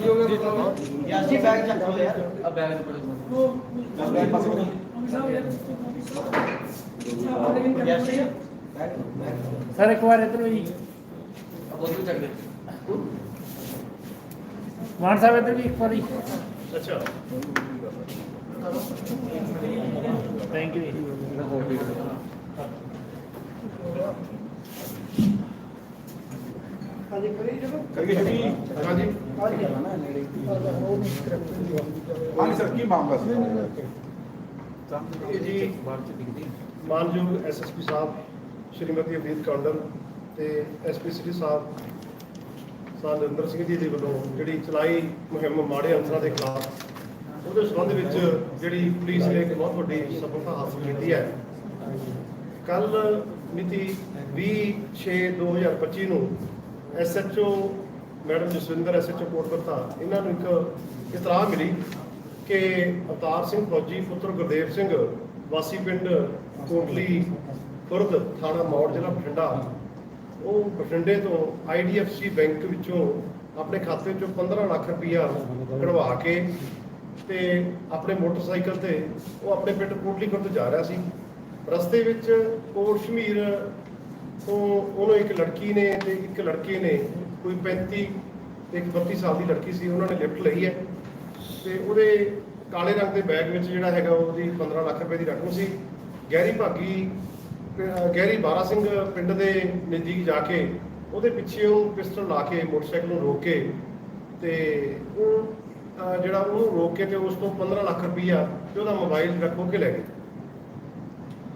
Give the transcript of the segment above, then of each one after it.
ਕੀ ਹੋ ਗਿਆ ਯਾਰ ਜੀ ਬੈਗ ਚੱਕ ਲਓ ਯਾਰ ਆ ਬੈਗ ਦੇ ਕੋਲ ਬੈਗ ਪਾਸੇ ਕਰੋ ਯਾਰ ਜੀ ਸਰ ਇੱਕ ਵਾਰ ਇਧਰ ਵੀ ਆ ਬੋਤਲ ਚੱਕ ਦੇ ਮਾਨ ਸਾਹਿਬ ਇਧਰ ਵੀ ਇੱਕ ਵਾਰੀ ਅੱਛਾ ਥੈਂਕ ਯੂ ਕਰੀਏ ਜੀ ਹਾਂਜੀ, ਸਰ, ਕੀ ਮਾਮਲਾ ਸੀ? ਇਹ ਜੀ ਮਾਨਯੋਗ ਐਸਐਸਪੀ ਸਾਹਿਬ, ਸ਼੍ਰੀਮਤੀ ਅਮਰੀਤ ਕੌਂਡਲ ਤੇ ਐਸਪੀ ਸਿਟੀ ਸਾਹਿਬ ਸਾਹਿਬ ਨਰਿੰਦਰ ਸਿੰਘ ਜੀ ਦੇ ਵੱਲੋਂ ਜਿਹੜੀ ਚਲਾਈ ਮੁਹਿੰਮ ਮਾੜੇ ਅੰਸਰਾਂ ਦੇ ਖਿਲਾਫ, ਉਹਦੇ ਸੰਬੰਧ ਵਿੱਚ ਜਿਹੜੀ ਪੁਲਿਸ ਨੇ ਇੱਕ ਬਹੁਤ ਵੱਡੀ ਸਫਲਤਾ ਹਾਸਲ ਕੀਤੀ ਹੈ। ਕੱਲ ਮਿਤੀ 20/6/2025 ਨੂੰ SHO madam Jaswinder SHO Kotkatta ਇਹਨਾਂ ਨੂੰ ਇੱਕ ਇਤਰਾਹ ਮਿਲੀ ਕਿ ਅਵਤਾਰ ਸਿੰਘ ਫੌਜੀ, ਪੁੱਤਰ ਗੁਰਦੇਵ ਸਿੰਘ, ਵਾਸੀ ਪਿੰਡ ਕੋਟਲੀ ਖੁਰਦ ਥਾਣਾ ਮੌੜ, ਜ਼ਿਲ੍ਹਾ ਬਠਿੰਡਾ। ਉਹ ਬਠਿੰਡੇ ਤੋਂ ਆਈਡੀਐਫਸੀ ਬੈਂਕ ਵਿੱਚੋਂ ਆਪਣੇ ਖਾਤੇ ਵਿੱਚੋਂ 15 ਲੱਖ ਰੁਪਈਆ ਕਢਵਾ ਕੇ ਤੇ ਆਪਣੇ ਮੋਟਰਸਾਈਕਲ ਤੇ ਉਹ ਆਪਣੇ ਪਿੰਡ ਕੋਟਲੀ ਖੁਰਦ ਜਾ ਰਿਹਾ ਸੀ। ਰਸਤੇ ਵਿੱਚ ਕੋਟ ਸ਼ਮੀਰ ਤੋਂ ਉਹਨੂੰ ਇੱਕ ਲੜਕੀ ਨੇ ਤੇ ਇੱਕ ਲੜਕੇ ਨੇ ਕੋਈ 35 ਤੇ ਇੱਕ 32 ਸਾਲ ਦੀ ਲੜਕੀ ਸੀ, ਉਹਨਾਂ ਨੇ ਲਿਫਟ ਲਈ ਹੈ ਤੇ ਉਹਦੇ ਕਾਲੇ ਰੰਗ ਦੇ ਬੈਗ ਵਿੱਚ ਜਿਹੜਾ ਹੈਗਾ ਉਹਦੀ 15 ਲੱਖ ਰੁਪਏ ਦੀ ਰਕਮ ਸੀ। ਗਹਿਰੀ ਭਾਗੀ ਗਹਿਰੀ ਬਾਰਾ ਸਿੰਘ ਪਿੰਡ ਦੇ ਨਜ਼ਦੀਕ ਜਾ ਕੇ ਉਹਦੇ ਪਿੱਛੇ ਉਹ ਪਿਸਟਲ ਲਾ ਕੇ ਮੋਟਰਸਾਈਕਲ ਨੂੰ ਰੋਕ ਕੇ ਤੇ ਉਹ ਜਿਹੜਾ ਉਹਨੂੰ ਰੋਕ ਕੇ ਤੇ ਉਸ ਤੋਂ 15 ਲੱਖ ਰੁਪਈਆ ਤੇ ਉਹਦਾ ਮੋਬਾਈਲ ਰੱਖੋ ਕੇ ਲੈ ਗਏ।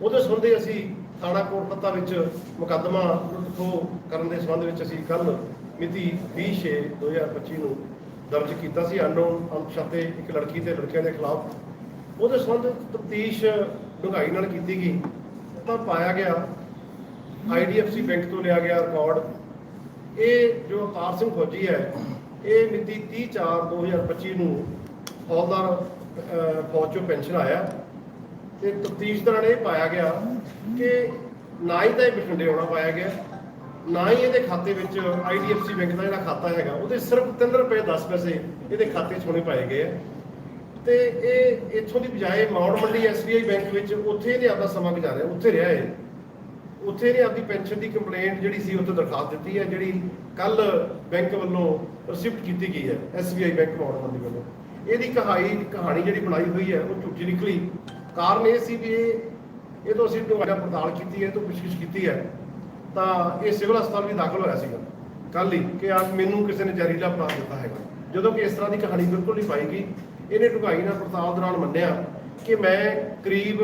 ਉਹਦੇ ਸੰਬੰਧੀ ਅਸੀਂ ਥਾਣਾ ਕੋਟਪੱਤਾ ਵਿੱਚ ਮੁਕੱਦਮਾ ਲੁੱਟ-ਖੋਹ ਕਰਨ ਦੇ ਸੰਬੰਧ ਵਿੱਚ ਅਸੀਂ ਕੱਲ ਮਿਤੀ 20/6/2025 ਨੂੰ ਦਰਜ ਕੀਤਾ ਸੀ। ਅਨਨੋਨ ਅਣਪਛਾਤੇ ਇੱਕ ਲੜਕੀ ਤੇ ਲੜਕਿਆਂ ਦੇ ਖਿਲਾਫ ਉਹਦੇ ਸੰਬੰਧ ਤਫਤੀਸ਼ ਡੂੰਘਾਈ ਨਾਲ ਕੀਤੀ ਗਈ। ਤਾਂ ਪਾਇਆ ਗਿਆ ਆਈਡੀਐਫਸੀ ਬੈਂਕ ਤੋਂ ਲਿਆ ਗਿਆ ਰਿਕਾਰਡ। ਇਹ ਜੋ ਅਵਤਾਰ ਸਿੰਘ ਫੌਜੀ ਹੈ, ਇਹ ਮਿਤੀ 30/4/2025 ਨੂੰ ਹੌਲਦਾਰ ਫੌਜ ਚੋਂ ਪੈਨਸ਼ਨ ਆਇਆ। ਤੇ ਤਫਤੀਸ਼ ਦੌਰਾਨ ਇਹ ਪਾਇਆ ਗਿਆ ਕਿ ਨਾ ਹੀ ਤਾਂ ਇਹ ਬਠਿੰਡੇ ਆਉਣਾ ਪਾਇਆ ਗਿਆ। ਨਾ ਹੀ ਇਹਦੇ ਖਾਤੇ ਵਿੱਚ ਆਈਡੀਐਫਸੀ ਬੈਂਕ ਦਾ ਜਿਹੜਾ ਖਾਤਾ ਹੈਗਾ, ਉਹਦੇ ਸਿਰਫ 3 ਰੁਪਏ 10 ਪੈਸੇ ਇਹਦੇ ਖਾਤੇ 'ਚ ਹੋਣੇ ਪਾਏ ਗਏ ਆ। ਤੇ ਇਹ ਇੱਥੋਂ ਦੀ ਬਜਾਏ ਮੌੜ ਮੰਡੀ ਐਸਬੀਆਈ ਬੈਂਕ ਵਿੱਚ ਉੱਥੇ ਇਹਨੇ ਆਪਦਾ ਸਮਾਂ ਗੁਜ਼ਾਰਿਆ, ਉੱਥੇ ਰਿਹਾ ਇਹ। ਉੱਥੇ ਇਹਨੇ ਆਪਦੀ ਪੈਨਸ਼ਨ ਦੀ ਕੰਪਲੇਂਟ ਜਿਹੜੀ ਸੀ ਉੱਥੇ ਦਰਖਾਸਤ ਦਿੱਤੀ ਹੈ, ਜਿਹੜੀ ਕੱਲ ਬੈਂਕ ਵੱਲੋਂ ਰਿਸਿਪਟ ਕੀਤੀ ਗਈ ਹੈ ਐਸਬੀਆਈ ਬੈਂਕ ਮੌੜ ਮੰਡੀ ਵੱਲੋਂ। ਇਹਦੀ ਕਹਾਣੀ ਕਹਾਣੀ ਜਿਹੜੀ ਬਣਾਈ ਹੋਈ ਹੈ, ਉਹ ਝੂਠੀ ਨਿਕਲੀ। ਕਾਰਨ ਇਹ ਸੀ ਵੀ ਇਹ ਤੋਂ ਅਸੀਂ ਦੁਬਾਰਾ ਪੜਤਾਲ ਕੀਤੀ ਹੈ, ਇਹ ਤੋਂ ਪੁੱਛਗਿੱਛ ਕੀਤੀ ਹੈ। ਤਾਂ ਇਹ ਸਿਵਲ ਹਸਪਤਾਲ ਵੀ ਦਾਖਲ ਹੋਇਆ ਸੀਗਾ। ਕੱਲ ਹੀ ਕਿ ਆ ਮੈਨੂੰ ਕਿਸੇ ਨੇ ਜ਼ਹਿਰੀਲਾ ਬਣਾ ਦਿੱਤਾ ਹੈਗਾ। ਜਦੋਂ ਕਿ ਇਸ ਤਰ੍ਹਾਂ ਦੀ ਕਹਾਣੀ ਬਿਲਕੁਲ ਨਹੀਂ ਪਾਈ ਗਈ। ਇਹਨੇ ਢੁਕਾਈ ਨਾਲ ਪੜਤਾਲ ਦੌਰਾਨ ਮੰਨਿਆ ਕਿ ਮੈਂ ਕਰੀਬ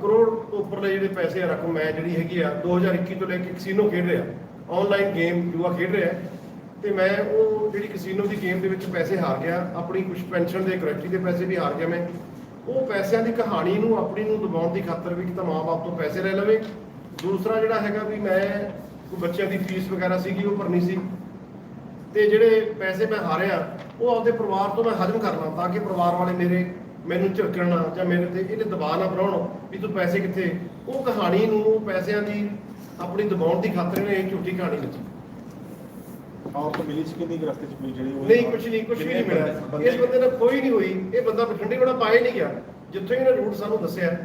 ਕਰੋੜ ਉੱਪਰਲੇ ਜਿਹੜੇ ਪੈਸੇ ਆ ਰਕਮ ਮੈਂ ਜਿਹੜੀ ਹੈਗੀ ਆ 2021 ਤੋਂ ਲੈ ਕੇ ਕਸੀਨੋ ਖੇਡ ਰਿਹਾ। ਆਨਲਾਈਨ ਗੇਮ ਜੂਆ ਖੇਡ ਰਿਹਾ। ਤੇ ਮੈਂ ਉਹ ਜਿਹੜੀ ਕਸੀਨੋ ਦੀ ਗੇਮ ਦੇ ਵਿੱਚ ਪੈਸੇ ਹਾਰ ਗਿਆ। ਆਪਣੀ ਕੁਝ ਪੈਨਸ਼ਨ ਦੇ ਗਰੰਟੀ ਦੇ ਪੈਸੇ ਵੀ ਹਾਰ ਗਿਆ ਮੈਂ। ਉਹ ਪੈਸਿਆਂ ਦੀ ਕਹਾਣੀ ਨੂੰ, ਆਪਣੀ ਨੂੰ ਦਬਾਉਣ ਦੀ ਖਾਤਰ ਵੀ ਕਿ ਤਾਂ ਮਾਂ-ਬਾਪ ਤੋਂ ਪੈਸੇ ਲੈ ਲਵੇ। ਦੂਸਰਾ ਜਿਹੜਾ ਹੈਗਾ ਵੀ ਮੈਂ ਕੋਈ ਬੱਚਿਆਂ ਦੀ ਫੀਸ ਵਗੈਰਾ ਸੀਗੀ ਉਹ ਭਰਨੀ ਸੀ। ਤੇ ਜਿਹੜੇ ਪੈਸੇ ਮੈਂ ਹਾਰਿਆ ਉਹ ਆਪਦੇ ਪਰਿਵਾਰ ਤੋਂ ਮੈਂ ਹਜਮ ਕਰਨਾ ਤਾਂ ਕਿ ਪਰਿਵਾਰ ਵਾਲੇ ਮੇਰੇ ਮੈਨੂੰ ਝਿੜਕਣ ਨਾ ਜਾਂ ਮੇਰੇ ਤੇ ਇਹਨੇ ਦਬਾਅ ਨਾ ਬਣਾਉਣ ਵੀ ਤੂੰ ਪੈਸੇ ਕਿੱਥੇ। ਉਹ ਕਹਾਣੀ ਨੂੰ ਪੈਸਿਆਂ ਦੀ ਆਪਣੀ ਦਬਾਉਣ ਦੀ ਖਾਤਰ ਇਹਨੇ ਇਹ ਝੂਠੀ ਕਹਾਣੀ ਲਿਖੀ। ਔਰ ਤੋਂ ਮਿਲੀ ਸੀ ਕਿੰਨੀ ਕੁ ਰਸਤੇ ਚ ਮਿਲੀ ਜਿਹੜੀ ਉਹ- ਨਹੀਂ ਕੁਝ ਨਹੀਂ ਕੁਝ ਵੀ ਨਹੀਂ ਮਿਲਿਆ। ਇਸ ਬੰਦੇ ਨਾਲ ਕੋਈ ਨਹੀਂ ਹੋਈ। ਇਹ ਬੰਦਾ ਬਠਿੰਡੇ ਕੋਲ ਪਾਇਆ ਹੀ ਨਹੀਂ ਗਿਆ। ਜਿੱਥੋਂ ਇਹਨੇ ਰੂਟ ਸਾਨੂੰ ਦੱਸਿਆ।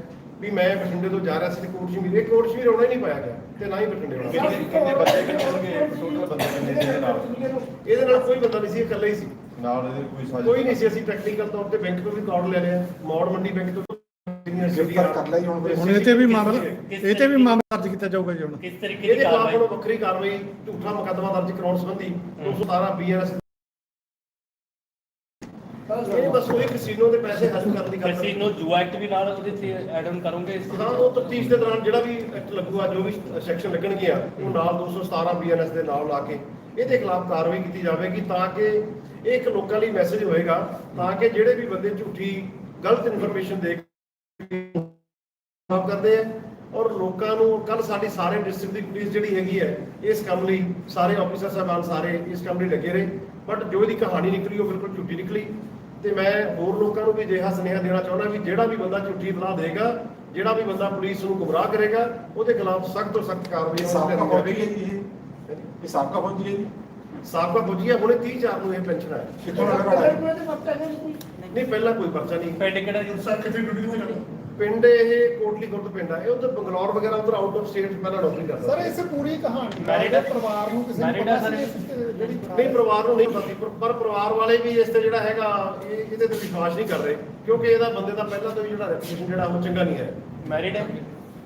ਵੀ ਮੈਂ ਬਠਿੰਡੇ ਤੋਂ ਜਾ ਰਿਹਾ ਸੀ ਤੇ ਕੋਟ ਸ਼ਮੀਰ ਇਹ ਕੋਟ ਸ਼ਮੀਰ ਆਉਣਾ ਹੀ ਨਹੀਂ ਪਾਇਆ ਗਿਆ ਤੇ ਨਾ ਹੀ ਬਠਿੰਡੇ ਆਉਣਾ ਕਿੰਨੇ ਕਿੰਨੇ ਬੰਦੇ ਕਿੰਨੇ ਟੋਟਲ ਬੰਦੇ ਕਿੰਨੇ ਸੀ ਇਹਦੇ ਨਾਲ। ਇਹਦੇ ਨਾਲ ਕੋਈ ਬੰਦਾ ਨਹੀਂ ਸੀ ਇਕੱਲਾ ਹੀ ਸੀ। ਨਾਲ ਇਹਦੇ ਕੋਈ ਸਾਜ ਕੋਈ ਨਹੀਂ ਸੀ ਅਸੀਂ ਟੈਕਨੀਕਲ ਤੌਰ ਤੇ ਬੈਂਕ ਤੋਂ ਵੀ ਕਾਰਡ ਲੈ ਲਿਆ ਮੌੜ ਮੰਡੀ ਬੈਂਕ ਤੋਂ ਹੁਣ ਇਹ ਤੇ ਵੀ ਮਾਮਲਾ ਇਹ ਤੇ ਵੀ ਮਾਮਲਾ ਦਰਜ ਕੀਤਾ ਜਾਊਗਾ ਜੀ ਹੁਣ। ਕਿਸ ਤਰੀਕੇ ਦੀ ਇਹਦੇ ਖਿਲਾਫ ਕਾਰਵਾਈ ਹੁਣ ਵੱਖਰੀ ਕਾਰਵਾਈ ਝੂਠਾ ਮੁਕੱਦਮਾ ਦਰਜ ਕਰਾਉਣ ਸੰਬੰਧੀ 217 ਬੀਐਨਐਸ ਇਹ ਬਸ ਉਹੀ ਕਸੀਨੋ ਦੇ ਪੈਸੇ ਹੱਲ ਕਰਨ ਦੀ ਗੱਲ ਕੈਸੀਨੋ ਜੂਆ ਐਕਟ ਵੀ ਨਾਲ ਉਹਦੇ ਤੇ ਐਡ ਆਨ ਕਰੋਗੇ ਇਸ ਹਾਂ ਉਹ ਤਫਤੀਸ਼ ਦੇ ਦੌਰਾਨ ਜਿਹੜਾ ਵੀ ਐਕਟ ਲੱਗੂਗਾ ਜੋ ਵੀ ਸੈਕਸ਼ਨ ਲੱਗਣਗੀਆਂ ਉਹ ਨਾਲ 217 ਬੀਐਨਐਸ ਦੇ ਨਾਲ ਲਾ ਕੇ ਇਹਦੇ ਖਿਲਾਫ ਕਾਰਵਾਈ ਕੀਤੀ ਜਾਵੇਗੀ ਤਾਂ ਕਿ ਇਹ ਇੱਕ ਲੋਕਾਂ ਲਈ ਮੈਸੇਜ ਹੋਏਗਾ ਤਾਂ ਕਿ ਜਿਹੜੇ ਵੀ ਬੰਦੇ ਝੂਠੀ ਗਲਤ ਇਨਫੋਰਮੇਸ਼ਨ ਦੇ ਕੇ ਕੰਮ ਕਰਦੇ ਆ ਔਰ ਲੋਕਾਂ ਨੂੰ ਕੱਲ ਸਾਡੀ ਸਾਰੇ ਡਿਸਟ੍ਰਿਕਟ ਦੀ ਪੁਲਿਸ ਜਿਹੜੀ ਹੈਗੀ ਹੈ ਇਸ ਕੰਮ ਲਈ ਸਾਰੇ ਆਫੀਸਰ ਸਾਹਿਬਾਨ ਸਾਰੇ ਇਸ ਕੰਮ ਲਈ ਲੱਗੇ ਰਹੇ ਬਟ ਜੋ ਇਹਦੀ ਕਹਾਣੀ ਨਿਕਲੀ ਉਹ ਬਿਲਕੁਲ ਝੂਠੀ ਨਿਕਲੀ। ਤੇ ਮੈਂ ਹੋਰ ਲੋਕਾਂ ਨੂੰ ਵੀ ਅਜਿਹਾ ਸੁਨੇਹਾ ਦੇਣਾ ਚਾਹੁੰਦਾ ਵੀ ਜਿਹੜਾ ਵੀ ਬੰਦਾ ਝੂਠੀ ਇਤਲਾਹ ਦੇਗਾ ਜਿਹੜਾ ਵੀ ਬੰਦਾ ਪੁਲਿਸ ਨੂੰ ਗੁੰਮਰਾਹ ਕਰੇਗਾ ਉਹਦੇ ਖਿਲਾਫ ਸਖਤ ਤੋਂ ਸਖਤ ਕਾਰਵਾਈ ਹੋਣੀ ਚਾਹੀਦੀ ਹੈ। ਇਹ। ਸਾਬਕਾ ਫੌਜੀ ਹੈ ਜੀ। ਸਾਬਕਾ ਫੌਜੀ ਹੈ ਹੁਣੇ 30 ਚਾਰ ਨੂੰ ਇਹ ਪੈਨਸ਼ਨ ਆਇਆ। ਨਹੀਂ ਪਹਿਲਾਂ ਕੋਈ ਪਰਚਾ ਨਹੀਂ। ਪਿੰਡ ਕਿਹੜਾ ਜੀ? ਸਰ ਕਿੱਥੇ ਡਿਊਟੀ ਤੇ ਜਾਂਦਾ ਪਿੰਡ ਇਹ ਕੋਟਲੀ ਖੁਰਦ ਪਿੰਡ ਆ। ਇਹ ਉਧਰ ਬੰਗਲੌਰ ਵਗੈਰਾ ਉਧਰ ਆਊਟ ਆਫ ਸਟੇਟ ਪਹਿਲਾਂ ਨੌਕਰੀ ਕਰਦਾ ਸਰ ਇਸ ਪੂਰੀ ਕਹਾਣੀ ਆ? ਪਰਿਵਾਰ ਨੂੰ ਕਿਸੇ ਨੂੰ ਪਤਾ ਸਰ? ਸੀ ਜਿਹੜੀ ਨਹੀਂ ਪਰਿਵਾਰ ਨੂੰ ਨਹੀਂ ਪਤਾ ਸੀ, ਪਰ ਪਰ ਪਰਿਵਾਰ ਵਾਲੇ ਵੀ ਇਸ ਤੇ ਜਿਹੜਾ ਹੈਗਾ ਇਹ ਇਹਦੇ ਤੇ ਵਿਸ਼ਵਾਸ ਨਹੀਂ ਕਰ ਰਹੇ ਕਿਉਂਕਿ ਇਹਦਾ ਬੰਦੇ ਦਾ ਪਹਿਲਾਂ ਤੋਂ ਵੀ ਜਿਹੜਾ ਰੈਪੂਟੇਸ਼ਨ ਜਿਹੜਾ ਉਹ ਚੰਗਾ ਨਹੀਂ ਹੈ। ਮੈਰਿਡ ਹੈ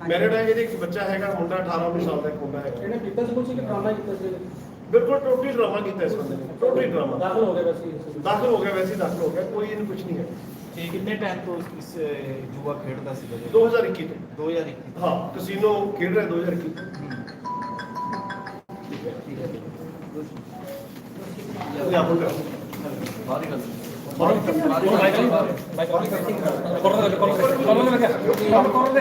ਮੈਰਿਡ ਹੈ ਇਹਦੇ ਇੱਕ ਬੱਚਾ ਹੈਗਾ ਮੁੰਡਾ 18 19 ਸਾਲ ਦਾ ਇੱਕ ਮੁੰਡਾ ਹੈਗਾ। ਇਹਨੇ ਕੀਤਾ ਸੀ ਕਿ ਡਰਾਮਾ ਕੀਤਾ ਸੀ? ਬਿਲਕੁਲ ਟੋਟਲੀ ਡਰਾਮਾ ਕੀਤਾ ਇਸ ਬੰਦੇ ਨੇ ਟੋਟਲੀ ਡਰਾਮਾ ਦਾਖਲ ਹੋ ਗਏ ਵੈਸੇ ਹੀ। ਦਾਖਲ ਹੋ ਗਿਆ ਵੈਸੇ ਹੀ ਦਾਖਲ ਹੋ ਗਿਆ ਕੋਈ ਇਹਨੂੰ ਕੁਝ ਨਹੀਂ ਹੈ ਕਿੰਨੇ ਟਾਈਮ ਤੋਂ ਇਸ ਜੂਆ ਖੇਡਦਾ ਸੀ 2021 ਤੋਂ 2021 ਹਾਂ ਕਸੀਨੋ ਖੇਡ ਰਿਹਾ 2021 ਤੋਂ ਇਹ ਆਪੋ ਕਰ ਬਾਹਰ ਹੀ ਗੱਲ ਮਾਈਕਲ ਮਾਈਕਲ ਕੋਲੋਂ ਕੋਲੋਂ ਕੋਲੋਂ ਕੋਲੋਂ